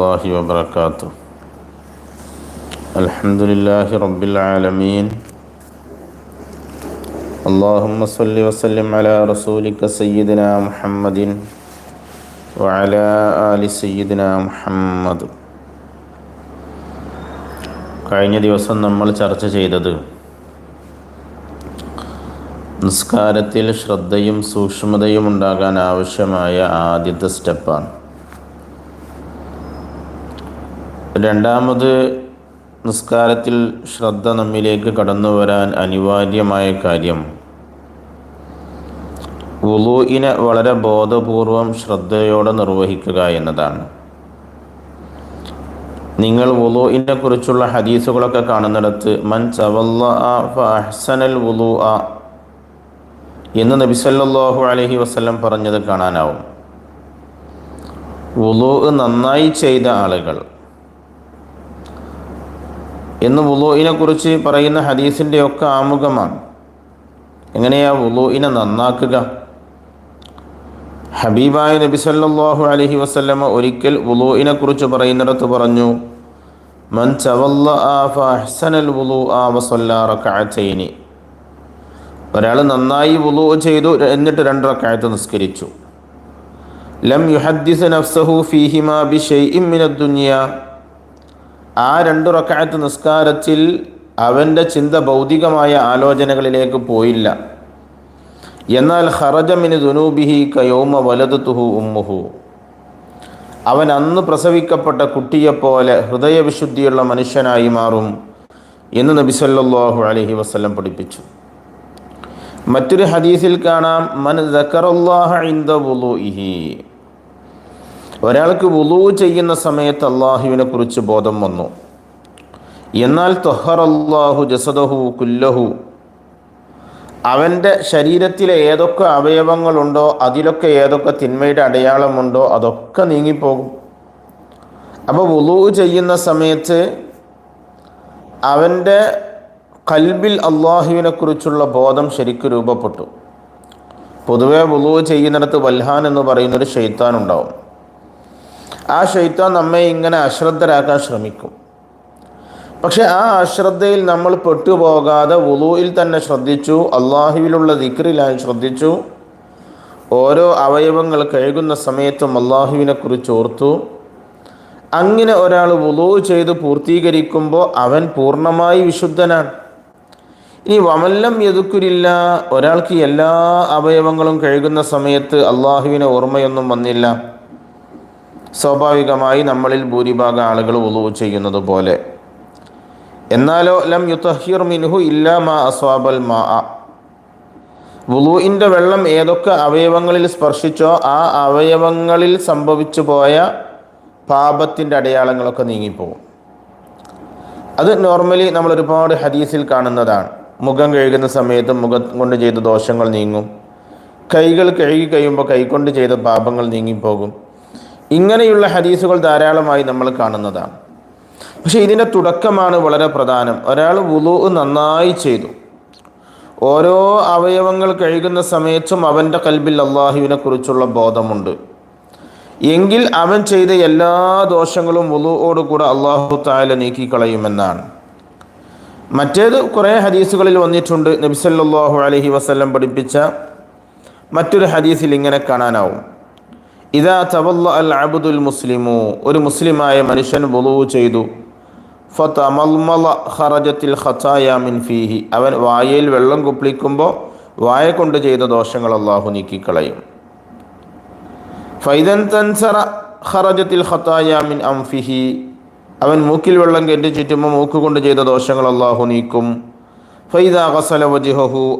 الله وبركاته الحمد لله رب العالمين اللهم صل وسلم على رسولك سيدنا محمد وعلى آل سيدنا محمد കഴിഞ്ഞ ദിവസം നമ്മൾ ചർച്ച ചെയ്തത് നിസ്കാരത്തിൽ ശ്രദ്ധയും സൂക്ഷ്മതയും ഉണ്ടാകാൻ ആവശ്യമായ ആദ്യത്തെ സ്റ്റെപ്പാണ് രണ്ടാമത് നിസ്കാരത്തിൽ ശ്രദ്ധ നമ്മിലേക്ക് കടന്നു വരാൻ അനിവാര്യമായ കാര്യം. വുളുവിനെ വളരെ ബോധപൂർവം ശ്രദ്ധയോടെ നിർവഹിക്കുക എന്നതാണ്. നിങ്ങൾ വുളുവിനെ കുറിച്ചുള്ള ഹദീസുകളൊക്കെ കാണുന്നിടത്ത് മൻ ചവല്ല അഹ്സനൽ ആ എന്ന് നബിസല്ലാഹു അലഹി വസ്ലം പറഞ്ഞത് കാണാനാവും. വുളൂ നന്നായി ചെയ്ത ആളുകൾ എന്ന് വുളുവിനെ കുറിച്ച് പറയുന്ന ഹദീസിന്റെ ഒക്കെ ആമുഖമാണ്. എങ്ങനെയാ വുളുവിനെ നന്നാക്കുക? ഹബീബായ നബി സല്ലല്ലാഹു അലൈഹി വസല്ലമ ഒരിക്കൽ വുളുവിനെ കുറിച്ച് പറയുന്നിടത്ത് പറഞ്ഞു മൻ ചവല്ല ഫഅഹ്സനൽ വുളുഅ വസല്ല റകഅതൈനി ഒരാൾ നന്നായി വുളു ചെയ്തു എന്നിട്ട് രണ്ട് റക്അത്ത് നിസ്കരിച്ചു. ലം യുഹദ്ദിസ് നഫ്സഹു ഫീഹിമാ ബിശൈഇൻ ദുനിയ. ആ രണ്ട് റക്കായത്ത് നിസ്കാരത്തിൽ അവന്റെ ചിന്ത ഭൗതികമായ ആലോചനകളിലേക്ക് പോയില്ല. എന്നാൽ ഹറജമിന് ദുനൂബിഹി കയോമ വലതുഹു ഉമ്മുഹു. അവൻ അന്ന് പ്രസവിക്കപ്പെട്ട കുട്ടിയെപ്പോലെ ഹൃദയവിശുദ്ധിയുള്ള മനുഷ്യനായി മാറും എന്ന് നബി സല്ലല്ലാഹു അലൈഹി വസല്ലം പഠിപ്പിച്ചു. മറ്റൊരു ഹദീസിൽ കാണാം മൻ ഇൻദ ഒരാൾക്ക് വുളു ചെയ്യുന്ന സമയത്ത് അള്ളാഹുവിനെ കുറിച്ച് ബോധം വന്നു. എന്നാൽ തൊഹർ അള്ളാഹു ജസദഹു കുല്ലഹു. അവന്റെ ശരീരത്തിലെ ഏതൊക്കെ അവയവങ്ങളുണ്ടോ അതിലൊക്കെ ഏതൊക്കെ തിന്മയുടെ അടയാളമുണ്ടോ അതൊക്കെ നീങ്ങിപ്പോകും. അപ്പോൾ വുളു ചെയ്യുന്ന സമയത്ത് അവന്റെ കൽബിൽ അള്ളാഹുവിനെ കുറിച്ചുള്ള ബോധം ശരിക്കും രൂപപ്പെട്ടു. പൊതുവെ വുളു ചെയ്യുന്നിടത്ത് വൽഹാൻ എന്ന് പറയുന്നൊരു ഷെയ്ത്താൻ ഉണ്ടാവും. ആ ഷെയ്ത്താൻ നമ്മെ ഇങ്ങനെ അശ്രദ്ധരാക്കാൻ ശ്രമിക്കും. പക്ഷെ ആ അശ്രദ്ധയിൽ നമ്മൾ പെട്ടുപോകാതെ വുളുവിൽ തന്നെ ശ്രദ്ധിച്ചു അള്ളാഹുവിലുള്ള ദിക്റിലായി ശ്രദ്ധിച്ചു ഓരോ അവയവങ്ങൾ കഴുകുന്ന സമയത്തും അള്ളാഹുവിനെ കുറിച്ച് ഓർത്തു. അങ്ങനെ ഒരാൾ വുളു ചെയ്ത് പൂർത്തീകരിക്കുമ്പോൾ അവൻ പൂർണമായി വിശുദ്ധനാണ്. ഇനി വമല്ലം എതുക്കുരില്ല ഒരാൾക്ക് എല്ലാ അവയവങ്ങളും കഴുകുന്ന സമയത്ത് അള്ളാഹുവിനെ ഓർമ്മയൊന്നും വന്നില്ല. സ്വാഭാവികമായി നമ്മളിൽ ഭൂരിഭാഗം ആളുകൾ ഉളു ചെയ്യുന്നത് പോലെ. എന്നാലോ ലം യുത്തഹിർ മിൻഹു ഇല്ലാ മാ അസ്വാബൽ മാ. വുളുവിന്റെ വെള്ളം ഏതൊക്കെ അവയവങ്ങളിൽ സ്പർശിച്ചോ ആ അവയവങ്ങളിൽ സംഭവിച്ചു പോയ പാപത്തിന്റെ അടയാളങ്ങളൊക്കെ നീങ്ങിപ്പോകും അത് നോർമലി നമ്മൾ ഒരുപാട് ഹദീസിൽ കാണുന്നതാണ്. മുഖം കഴുകുന്ന സമയത്ത് മുഖം കൊണ്ട് ചെയ്ത ദോഷങ്ങൾ നീങ്ങും. കൈകൾ കഴുകി കഴിയുമ്പോൾ കൈകൊണ്ട് ചെയ്ത പാപങ്ങൾ നീങ്ങിപ്പോകും. ഇങ്ങനെയുള്ള ഹദീസുകൾ ധാരാളമായി നമ്മൾ കാണുന്നതാണ്. പക്ഷേ ഇതിന്റെ തുടക്കമാണ് വളരെ പ്രധാനം. ഒരാൾ വുളു നന്നായി ചെയ്തു. ഓരോ അവയവങ്ങൾ കഴുകുന്ന സമയത്തും അവന്റെ കൽബിൽ അള്ളാഹുവിനെ കുറിച്ചുള്ള ബോധമുണ്ട്. എങ്കിൽ അവൻ ചെയ്ത എല്ലാ ദോഷങ്ങളും വുളുവോടുകൂടെ അള്ളാഹു താല നീക്കിക്കളയുമെന്നാണ്. മറ്റേത് കുറേ ഹദീസുകളിൽ വന്നിട്ടുണ്ട്. നബിസല്ലാഹു അലഹി വസ്ല്ലം പഠിപ്പിച്ച മറ്റൊരു ഹദീസിൽ ഇങ്ങനെ കാണാനാവും. ഇതാ തവല്ല അൽ അബുദുൽ മുസ്ലിമു. ഒരു മുസ്ലിമായ മനുഷ്യൻ വുളു ചെയ്തു. ഫീഹി. അവൻ വായയിൽ വെള്ളം കുപ്പിളിക്കുമ്പോൾ വായ കൊണ്ട് ചെയ്ത ദോഷങ്ങൾ അള്ളാഹു നീക്കിക്കളയും. ഫൈദൻ തൻസറ ഖറജത്തിൽ ഖത്തായാമിൻ അംഫിഹി. അവൻ മൂക്കിൽ വെള്ളം കെട്ടി ചുറ്റുമ്പോൾ മൂക്ക് കൊണ്ട് ചെയ്ത ദോഷങ്ങൾ അള്ളാഹു നീക്കും. ഫൈദ ഖസല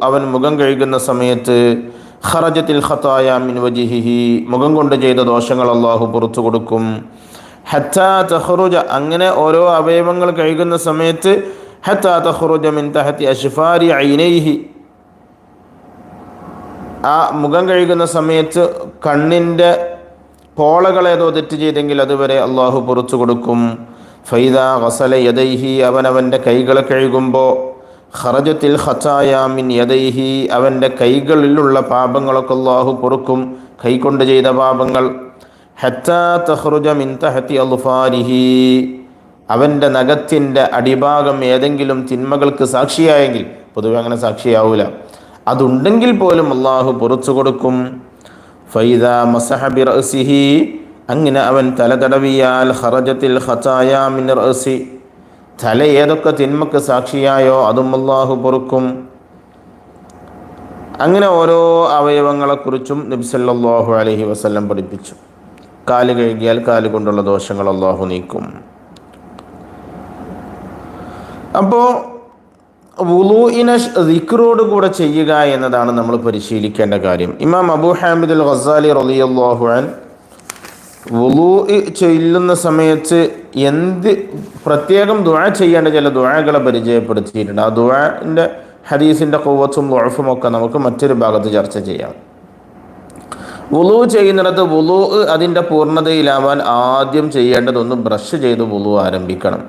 അവൻ മുഖം കഴുകുന്ന സമയത്ത് ഖറജത്തിൽ ഖത്തായാമിൻ വജിഹിഹി മുഖം കൊണ്ട് ചെയ്ത ദോഷങ്ങൾ അള്ളാഹു പുറത്തു കൊടുക്കും. ഹത്താ തഹ്റുജ അങ്ങനെ ഓരോ അവയവങ്ങൾ കഴുകുന്ന സമയത്ത് ഹത്താ തഹ്റുജ മിൻ തഹത്തി അഷിഫാരി ഐനൈഹി. ആ മുഖം കഴുകുന്ന സമയത്ത് കണ്ണിന്റെ പോളകൾ ഏതോ തെറ്റ് ചെയ്തെങ്കിൽ അതുവരെ അള്ളാഹു പുറത്തു കൊടുക്കും. ഫൈദ വസല യദൈഹി അവനവന്റെ കൈകൾ കഴുകുമ്പോൾ ഖറജത്തിൽ ഖച്ചായാമിൻ യദൈഹി അവന്റെ കൈകളിലുള്ള പാപങ്ങളൊക്കെ അള്ളാഹു പൊറുക്കും കൈകൊണ്ട് ചെയ്ത പാപങ്ങൾ. ഹത്താ തഹ്റുജ മിൻ തഹത്തി അൽഫാരിഹി അവന്റെ നഖത്തിന്റെ അടിഭാഗം ഏതെങ്കിലും തിന്മകൾക്ക് സാക്ഷിയായെങ്കിൽ പൊതുവെ അങ്ങനെ സാക്ഷിയാവൂല. അതുണ്ടെങ്കിൽ പോലും അള്ളാഹു പുറത്തു കൊടുക്കും. ഫൈദ മസഹബി റസിഹി അങ്ങനെ അവൻ തല തടവിയാൽ ഹറജത്തിൽ ഖതായ മിൻ റസി തല ഏതൊക്കെ തിന്മക്ക് സാക്ഷിയായോ അതും അള്ളാഹു പൊറുക്കും. അങ്ങനെ ഓരോ അവയവങ്ങളെക്കുറിച്ചും നബി അലഹി വസ്ല്ലം പഠിപ്പിച്ചു. കാൽ കഴുകിയാൽ കാൽ കൊണ്ടുള്ള ദോഷങ്ങൾ അള്ളാഹു നീക്കും. അപ്പോൾ ദിക്റോട് കൂടെ ചെയ്യുക എന്നതാണ് നമ്മൾ പരിശീലിക്കേണ്ട കാര്യം. ഇമാം അബു ഹാമിദുൽ ഖസാലി റളിയല്ലാഹു അൻ വുലൂ ചൊല്ലുന്ന സമയത്ത് എന്ത് പ്രത്യേകം ദുആ ചെയ്യേണ്ട ചില ദുആകളെ പരിചയപ്പെടുത്തിയിട്ടുണ്ട്. ആ ദുആന്റെ ഹദീസിന്റെ കൊവ്വത്തും ദുഴഫും ഒക്കെ നമുക്ക് മറ്റൊരു ഭാഗത്ത് ചർച്ച ചെയ്യാം. വുളു ചെയ്യുന്നിടത്ത് വുളു അതിന്റെ പൂർണതയിലാവാൻ ആദ്യം ചെയ്യേണ്ടതൊന്ന് ബ്രഷ് ചെയ്ത് വുളു ആരംഭിക്കണം.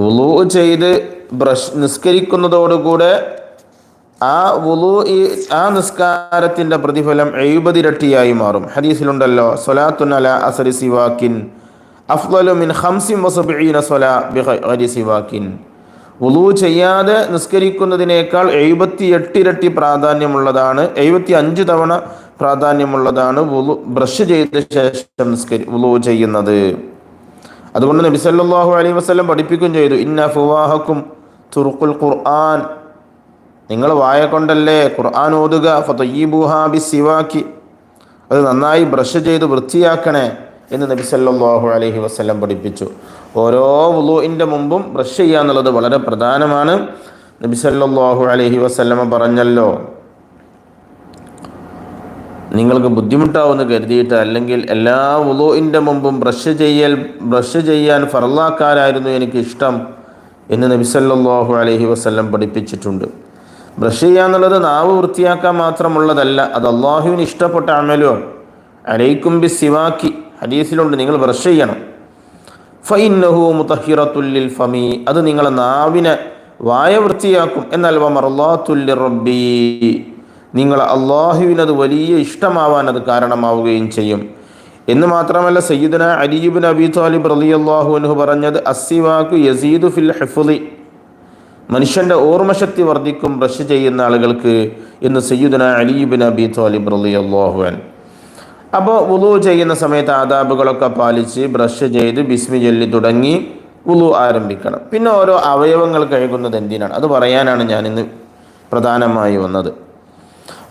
വുളു ചെയ്ത് ബ്രഷ് നിസ്കരിക്കുന്നതോടുകൂടെ ആ വുളു ഈ ആ നിസ്കാരത്തിന്റെ പ്രതിഫലം എഴുപതിരട്ടിയായി മാറും. ഹദീസിലുണ്ടല്ലോ സൊലാത്തുൻ അല അസരി സിവാക്കിൻ അഫ്ലുമിൻ മിൻ ഹംസിൻ വസബീന ബിഹരി സിവാക്കിൻ. വുളു ചെയ്യാതെ നിസ്കരിക്കുന്നതിനേക്കാൾ എഴുപത്തി എട്ടിരട്ടി പ്രാധാന്യമുള്ളതാണ് എഴുപത്തി അഞ്ച് തവണ പ്രാധാന്യമുള്ളതാണ് വുളു ബ്രഷ് ചെയ്ത ശേഷം നിസ്കരി വുളു ചെയ്യുന്നത്. അതുകൊണ്ട് നബിസല്ലാഹു അലൈഹി വസല്ലം പഠിപ്പിക്കുകയും ചെയ്തു ഇന്ന ഫുവാഹക്കും തുറുക്കുൽ ഖുർആൻ നിങ്ങൾ വായ കൊണ്ടല്ലേ ഖുർആൻ ഓതുക? ഫതയ്യിബുഹാ സിവാക്കി അത് നന്നായി ബ്രഷ് ചെയ്ത് വൃത്തിയാക്കണേ എന്ന് നബി സല്ലല്ലാഹു അലൈഹി വസല്ലം പഠിപ്പിച്ചു. ഓരോ വുളുവിന്റെ മുമ്പും ബ്രഷ് ചെയ്യുക എന്നുള്ളത് വളരെ പ്രധാനമാണ്. നബി സല്ലല്ലാഹു അലൈഹി വസല്ലം പറഞ്ഞല്ലോ നിങ്ങൾക്ക് ബുദ്ധിമുട്ടാവുമെന്ന് കരുതിയിട്ട് അല്ലെങ്കിൽ എല്ലാ വുളുവിന്റെ മുമ്പും ബ്രഷ് ചെയ്യൽ ബ്രഷ് ചെയ്യാൻ ഫറലാക്കാരായിരുന്നു എനിക്ക് ഇഷ്ടം എന്ന് നബി സല്ലല്ലാഹു അലൈഹി വസല്ലം പഠിപ്പിച്ചിട്ടുണ്ട്. ബ്രഷ് ചെയ്യുക എന്നുള്ളത് നാവ് വൃത്തിയാക്കാൻ മാത്രമുള്ളതല്ല അത് അള്ളാഹുവിന് ഇഷ്ടപ്പെട്ട അമലുമാണ് അലൈക്കും ബി സിവാക്കി ഹദീസിലുണ്ട് നിങ്ങൾ ബ്രഷ് ചെയ്യണം. ഫൈനഹു മുത്തഹിറത്തുല്ലിൽ ഫമി. അത് നിങ്ങളെ നാവിനെ വായ വൃത്തിയാക്കും. എന്നാൽ വമർല്ലാത്തുല്ലി റബ്ബി. നിങ്ങൾ അള്ളാഹുവിനത് വലിയ ഇഷ്ടമാവാൻ അത് കാരണമാവുകയും ചെയ്യും. എന്ന് മാത്രമല്ല സയ്യിദന അലിബിൻ അബി താലിബ് റളിയല്ലാഹു അൻഹു പറഞ്ഞത് അസിവാക്കു യസീദു ഫിൽ ഹിഫ്ളി. മനുഷ്യന്റെ ഓർമ്മശക്തി വർദ്ധിക്കും ബ്രഷ് ചെയ്യുന്ന ആളുകൾക്ക് എന്ന് സയ്യുദന അലീബിൻ അബി തോലിബ് റളിയല്ലാഹു അൻ അപ്പോൾ വുളു ചെയ്യുന്ന സമയത്ത് ആദാബുകളൊക്കെ പാലിച്ച് ബ്രഷ് ചെയ്ത് ബിസ്മി ചൊല്ലി തുടങ്ങി വുളു ആരംഭിക്കണം. പിന്നെ ഓരോ അവയവങ്ങൾ കഴുകുന്നത് എന്തിനാണ്? അത് പറയാനാണ് ഞാൻ ഇന്ന് പ്രധാനമായി വന്നത്.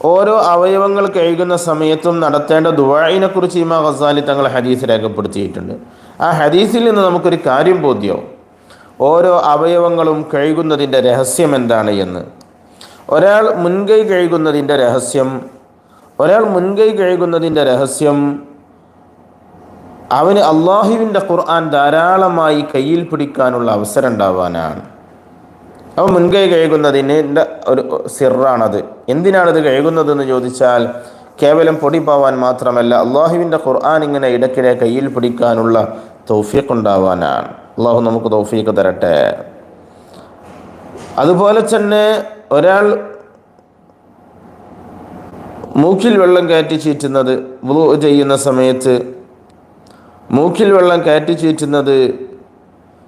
ഓരോ അവയവങ്ങൾ കഴുകുന്ന സമയത്തും നടത്തേണ്ട ദുവായിനെ കുറിച്ച് ഇമാ ഖസാലി തങ്ങൾ ഹദീസ് രേഖപ്പെടുത്തിയിട്ടുണ്ട്. ആ ഹദീസിൽ നിന്ന് നമുക്കൊരു കാര്യം ബോധ്യവും. ഓരോ അവയവങ്ങളും കഴുകുന്നതിന്റെ രഹസ്യം എന്താണ് എന്ന്. ഒരാൾ മുൻകൈ കഴുകുന്നതിന്റെ രഹസ്യം ഒരാൾ മുൻകൈ കഴുകുന്നതിന്റെ രഹസ്യം അവന് അള്ളാഹുവിന്റെ ഖുർആൻ ധാരാളമായി കയ്യിൽ പിടിക്കാനുള്ള അവസരം ഉണ്ടാവാനാണ് അവൻ മുൻകൈ കഴുകുന്നതിന് ഒരു സിറാണത്. എന്തിനാണത് കഴുകുന്നതെന്ന് ചോദിച്ചാൽ കേവലം പൊടി പോവാൻ മാത്രമല്ല അള്ളാഹുവിന്റെ ഖുർആൻ ഇങ്ങനെ ഇടയ്ക്കിടെ കയ്യിൽ പിടിക്കാനുള്ള തൗഫീഖ് ഉണ്ടാവാനാണ്. അള്ളാഹു നമുക്ക് തൗഫീഖ് തരട്ടെ. അതുപോലെ തന്നെ ഒരാൾ മൂക്കിൽ വെള്ളം കയറ്റി ചീറ്റുന്നത് വുളു ചെയ്യുന്ന സമയത്ത് മൂക്കിൽ വെള്ളം കയറ്റി ചീറ്റുന്നത്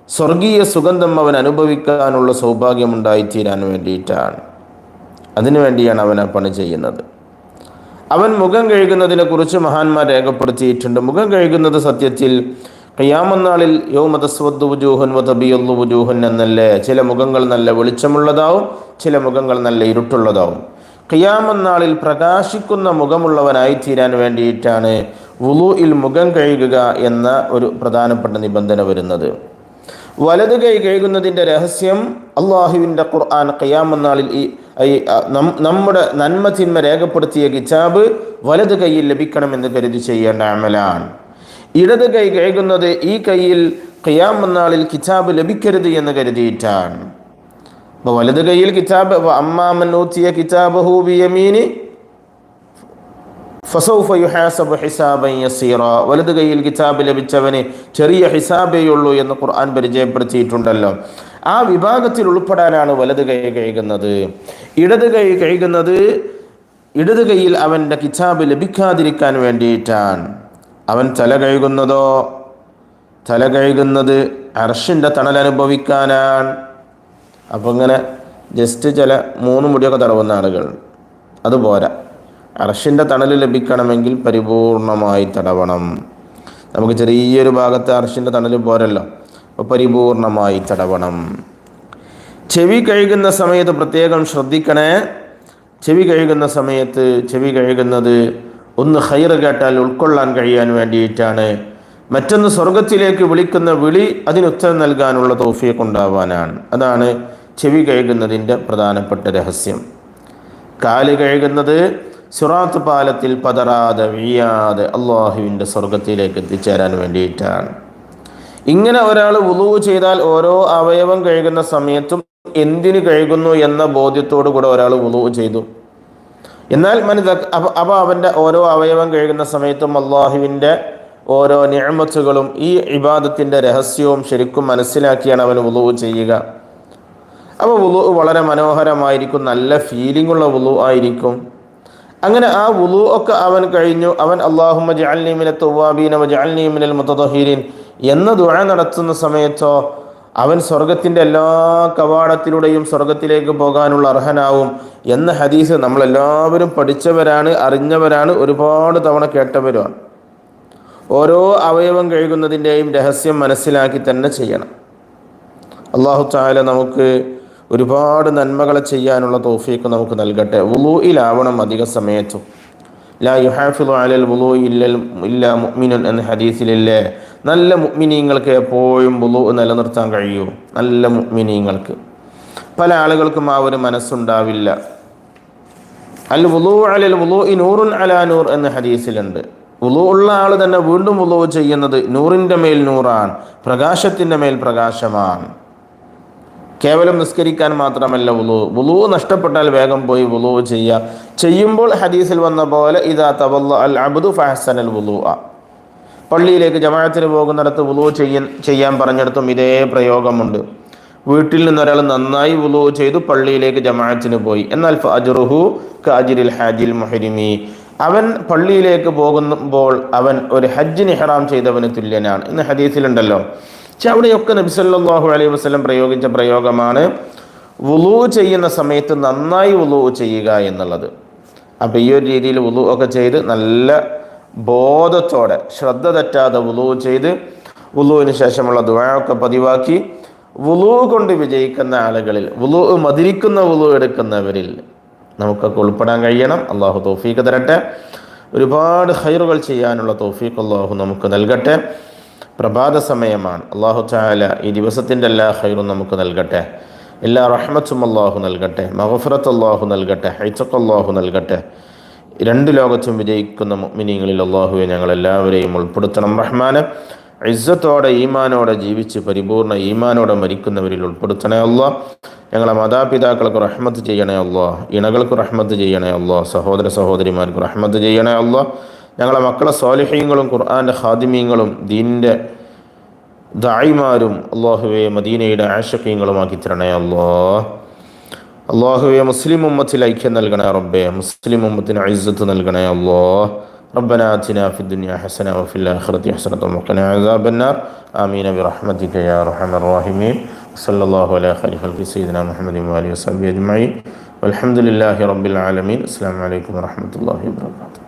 സ്വർഗീയ സുഗന്ധം അവൻ അനുഭവിക്കാനുള്ള സൗഭാഗ്യമുണ്ടായിത്തീരാൻ വേണ്ടിയിട്ടാണ്. അതിനു വേണ്ടിയാണ് അവൻ ആ പണി ചെയ്യുന്നത്. അവൻ മുഖം കഴുകുന്നതിനെ കുറിച്ച് മഹാന്മാർ രേഖപ്പെടുത്തിയിട്ടുണ്ട്. മുഖം കഴുകുന്നത് സത്യത്തിൽ കയ്യാമന്നാളിൽ യോമതസ്വദ്ജൂഹൻ വതബിയല്ലു വുജൂഹൻ എന്നല്ലേ? ചില മുഖങ്ങൾ നല്ല വെളിച്ചമുള്ളതാവും ചില മുഖങ്ങൾ നല്ല ഇരുട്ടുള്ളതാവും. കയ്യാമനാളിൽ പ്രകാശിക്കുന്ന മുഖമുള്ളവനായി തീരാൻ വേണ്ടിയിട്ടാണ് വുളുയിൽ മുഖം കഴുകുക എന്ന ഒരു പ്രധാനപ്പെട്ട നിബന്ധന വരുന്നത്. വലത് കൈ കഴുകുന്നതിന്റെ രഹസ്യം അള്ളാഹുവിന്റെ ഖുർആൻ കയ്യാമനാളിൽ ഈ നമ്മുടെ നന്മ തിന്മ രേഖപ്പെടുത്തിയ കിതാബ് വലത് കൈയിൽ ലഭിക്കണമെന്ന് കരുതി ചെയ്യേണ്ട അമലാണ്. ഇടത് കൈ കഴുകുന്നത് ഈ കൈയിൽ ഖിയാമന്നാളിൽ കിതാബ് ലഭിക്കരുത് എന്ന് കരുതിയിട്ടാണ്. അപ്പോൾ വലത് കൈയിൽ കിതാബ് അമ്മാമൻ ഊത്തിയ കിതാബഹു ബിയമീനി ഫസൗഫ യുഹാസബു ഹിസാബൻ യസീറ. വലത് കൈയിൽ കിതാബ് ലഭിച്ചവന് ചെറിയ ഹിസാബേ ഉള്ളൂ എന്ന് ഖുർആൻ പരിചയപ്പെടുത്തിയിട്ടുണ്ടല്ലോ. ആ വിഭാഗത്തിൽ ഉൾപ്പെടാനാണ് വലത് കൈ കഴുകുന്നത്. ഇടത് കൈ കഴുകുന്നത് ഇടത് കൈയിൽ അവന്റെ കിതാബ് ലഭിക്കാതിരിക്കാൻ വേണ്ടിയിട്ടാണ്. അവൻ തല കഴുകുന്നതോ തല കഴുകുന്നത് അർഷിന്റെ തണൽ അനുഭവിക്കാനാണ്. അപ്പോൾ ഇങ്ങനെ ജസ്റ്റ് ചില മൂന്ന് മുടിയൊക്കെ തടവുന്ന ആളുകൾ. അതുപോരാ അർഷിന്റെ തണൽ ലഭിക്കണമെങ്കിൽ പരിപൂർണമായി തടവണം. നമുക്ക് ചെറിയൊരു ഭാഗത്ത് അർഷിന്റെ തണൽ പോരല്ലോ. അപ്പോൾ പരിപൂർണമായി തടവണം. ചെവി കഴുകുന്ന സമയത്ത് പ്രത്യേകം ശ്രദ്ധിക്കണേ. ചെവി കഴുകുന്ന സമയത്ത് ചെവി കഴുകുന്നത് ഒന്ന് ഹൈറ് കേട്ടാൽ ഉൾക്കൊള്ളാൻ കഴിയാൻ വേണ്ടിയിട്ടാണ്. മറ്റൊന്ന് സ്വർഗത്തിലേക്ക് വിളിക്കുന്ന വിളി അതിനുത്തരം നൽകാനുള്ള തോഫിയൊക്കെ ഉണ്ടാവാനാണ്. അതാണ് ചെവി കഴുകുന്നതിന്റെ പ്രധാനപ്പെട്ട രഹസ്യം. കാൽ കഴുകുന്നത് സുറാത്ത് പാലത്തിൽ പതറാതെ വീയാതെ അള്ളാഹുവിന്റെ സ്വർഗത്തിലേക്ക് എത്തിച്ചേരാൻ വേണ്ടിയിട്ടാണ്. ഇങ്ങനെ ഒരാൾ ഉളുവ് ചെയ്താൽ ഓരോ അവയവം കഴുകുന്ന സമയത്തും എന്തിനു കഴുകുന്നു എന്ന ബോധ്യത്തോടു കൂടെ ഒരാൾ ഉളുവ് ചെയ്തു. എന്നാൽ മനു അപ്പോൾ അവന്റെ ഓരോ അവയവം കഴുകുന്ന സമയത്തും അള്ളാഹുവിന്റെ ഓരോ ഞാമത്തുകളും ഈ ഇബാദത്തിന്റെ രഹസ്യവും ശരിക്കും മനസ്സിലാക്കിയാണ് അവൻ വുളു ചെയ്യുക. അപ്പോൾ വുളു വളരെ മനോഹരമായിരിക്കും നല്ല ഫീലിംഗ് ഉള്ള വുളു ആയിരിക്കും. അങ്ങനെ ആ ഉളു ഒക്കെ അവൻ കഴിഞ്ഞു. അവൻ അള്ളാഹുമ ജഅൽനീമിനെ തുവാബീന ജഅൽനീമിനൽ മുത്തഹീരീൻ എന്ന ദുഴ നടത്തുന്ന സമയത്തോ അവൻ സ്വർഗത്തിന്റെ എല്ലാ കവാടത്തിലൂടെയും സ്വർഗത്തിലേക്ക് പോകാനുള്ള അർഹനാവും എന്ന ഹദീസ് നമ്മളെല്ലാവരും പഠിച്ചവരാണ് അറിഞ്ഞവരാണ് ഒരുപാട് തവണ കേട്ടവരുമാണ്. ഓരോ അവയവം കഴുകുന്നതിന്റെയും രഹസ്യം മനസ്സിലാക്കി തന്നെ ചെയ്യണം. അള്ളാഹു താല നമുക്ക് ഒരുപാട് നന്മകളെ ചെയ്യാനുള്ള തോഫീക്ക് നമുക്ക് നൽകട്ടെ. വുലൂയിലാവണം അധിക സമയത്തും. ലാ യുഹാഫിദു അലൽ വുലൂ ഇല്ലൽ ഇല്ല മുഅ്മിനുൻ എന്ന ഹദീസിലില്ലേ? നല്ല മുഗ്മിനീങ്ങൾക്ക് എപ്പോഴും വുലൂ നിലനിർത്താൻ കഴിയൂ. നല്ല മുഗ്മിനീങ്ങൾക്ക്. പല ആളുകൾക്കും ആ ഒരു മനസ്സുണ്ടാവില്ല. അൽ വുലൂ അലൽ ഈ നൂറുൻ അലാ നൂർ എന്ന ഹദീസിലുണ്ട്. വുലു ഉള്ള ആൾ തന്നെ വീണ്ടും വുലു ചെയ്യുന്നത് നൂറിന്റെ മേൽ നൂറാണ് പ്രകാശത്തിന്റെ മേൽ പ്രകാശമാണ്. കേവലം നിസ്കരിക്കാൻ മാത്രമല്ല വുളു. വുളു നഷ്ടപ്പെട്ടാൽ വേഗം പോയി വുളു ചെയ്യുക. ചെയ്യുമ്പോൾ ഹദീസിൽ വന്ന പോലെ ഇതാ തവല്ല അൽ അബ്ദു ഫഹസൻ അൽ വുളു പള്ളിയിലേക്ക് ജമാഅത്തിന് പോകുന്നിടത്ത് വുളു ചെയ്യാൻ ചെയ്യാൻ പറഞ്ഞിടത്തും ഇതേ പ്രയോഗമുണ്ട്. വീട്ടിൽ നിന്ന് ഒരാൾ നന്നായി വുളു ചെയ്തു പള്ളിയിലേക്ക് ജമാഅത്തിന് പോയി. എന്നാൽ അജുറുഹു കാജിരിൽ ഹാജിൽ മുഹരിമി. അവൻ പള്ളിയിലേക്ക് പോകുമ്പോൾ അവൻ ഒരു ഹജ്ജ് നിഹറാം ചെയ്തവന് തുല്യനാണ്. ഇന്ന് ഹദീസിലുണ്ടല്ലോ. പക്ഷെ അവിടെയൊക്കെ നബി സല്ലല്ലാഹു അലൈഹി വസ്ലം പ്രയോഗിച്ച പ്രയോഗമാണ് വുളു ചെയ്യുന്ന സമയത്ത് നന്നായി വുളു ചെയ്യുക എന്നുള്ളത്. അപ്പോൾ ഈ ഒരു രീതിയിൽ വുളു ഒക്കെ ചെയ്ത് നല്ല ബോധത്തോടെ ശ്രദ്ധ തെറ്റാതെ വുളു ചെയ്ത് വുളുവിന് ശേഷമുള്ള ദുവാഴൊക്കെ പതിവാക്കി വുളു കൊണ്ട് വിജയിക്കുന്ന ആളുകളിൽ വുളു മതിരിക്കുന്ന വുളു എടുക്കുന്നവരിൽ നമുക്കൊക്കെ ഉൾപ്പെടാൻ കഴിയണം. അള്ളാഹു തോഫീക്ക് തരട്ടെ. ഒരുപാട് ഹൈറുകൾ ചെയ്യാനുള്ള തോഫീക്ക് അള്ളാഹു നമുക്ക് നൽകട്ടെ. പ്രഭാത സമയമാണ്. അള്ളാഹു ചായാല ഈ ദിവസത്തിന്റെ എല്ലാ ഹൈറും നമുക്ക് നൽകട്ടെ. എല്ലാ റഹ്മത്തും അള്ളാഹു നൽകട്ടെ. മഹഫറത്ത് അള്ളാഹു നൽകട്ടെ. ഹൈസക്ക് അള്ളാഹു നൽകട്ടെ. രണ്ട് ലോകത്തും വിജയിക്കുന്ന മിനിങ്ങളിൽ അള്ളാഹുവെ ഞങ്ങൾ എല്ലാവരെയും ഉൾപ്പെടുത്തണം. റഹ്മാന് ഇസ്സത്തോടെ ഈമാനോടെ ജീവിച്ച് പരിപൂർണ ഈമാനോടെ മരിക്കുന്നവരിൽ ഉൾപ്പെടുത്തണേ അല്ലോ. ഞങ്ങളെ മാതാപിതാക്കൾക്ക് റഹ്മത്ത് ചെയ്യണേ അല്ലോ. ഇണകൾക്ക് റഹ്മത്ത് ചെയ്യണേ അല്ലോ. സഹോദര സഹോദരിമാർക്ക് റഹ്മത്ത് ചെയ്യണേ അല്ലോ. ഞങ്ങളെ മക്കളെ സ്വാലിഹ്യങ്ങളും ഖുർആാന്റെ ഹാദിമീങ്ങളും ദീനിന്റെ ദായിമാരും അള്ളാഹുവെ മദീനയുടെ ആശക്യങ്ങളുമാക്കി തരണേ അല്ലോ. അള്ളാഹുവെ മുസ്ലിം ഉമ്മത്തിൽ ഐക്യം നൽകണേ റബ്ബെ മുസ്ലിം ഉമ്മത്തിന് ഐസത്ത് നൽകണേ അല്ലോ ربنا آتنا في الدنيا حسنة وفي الآخرة حسنة وقنا عذاب النار آمين برحمتك يا أرحم الراحمين صلى الله على خير خلق سيدنا محمد وآله وصحبه أجمعين والحمد لله رب العالمين السلام عليكم ورحمة الله وبركاته